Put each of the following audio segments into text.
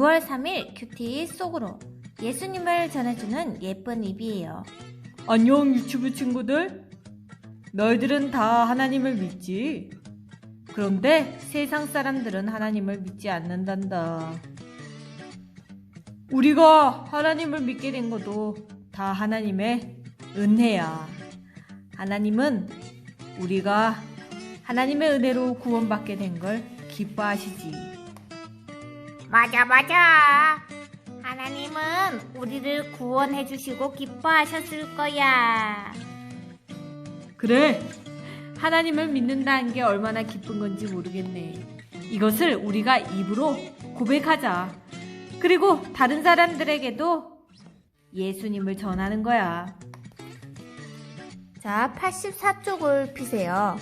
9월 3일 큐티 속으로 예수님을 전해주는 예쁜 입이에요. 안녕 유튜브 친구들. 너희들은 다 하나님을 믿지? 그런데 세상 사람들은 하나님을 믿지 않는단다. 우리가 하나님을 믿게 된 것도 다 하나님의 은혜야. 하나님은 우리가 하나님의 은혜로 구원받게 된 걸 기뻐하시지. 맞아, 맞아. 하나님은 우리를 구원해 주시고 기뻐하셨을 거야. 그래. 하나님을 믿는다는 게 얼마나 기쁜 건지 모르겠네. 이것을 우리가 입으로 고백하자. 그리고 다른 사람들에게도 예수님을 전하는 거야. 자, 84쪽을 피세요.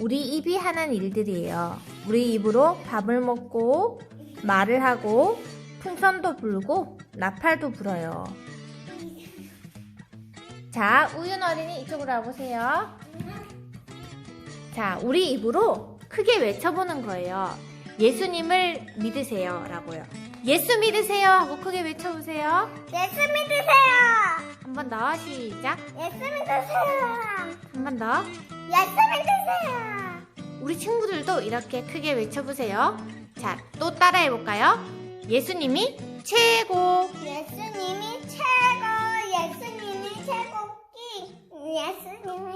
우리 입이 하는 일들이에요. 우리 입으로 밥을 먹고, 말을 하고, 풍선도 불고, 나팔도 불어요. 자, 우윤 어린이 이쪽으로 와보세요. 자, 우리 입으로 크게 외쳐보는 거예요. 예수님을 믿으세요. 라고요. 예수 믿으세요. 하고 크게 외쳐보세요. 예수 믿으세요. 한 번 더, 시작. 예수 믿으세요. 한 번 더. 예수 믿으세요. 우리 친구들도 이렇게 크게 외쳐보세요. 자, 또 따라해볼까요? 예수님이 최고! 예수님이 최고. 예수님이 최고기. 예수님이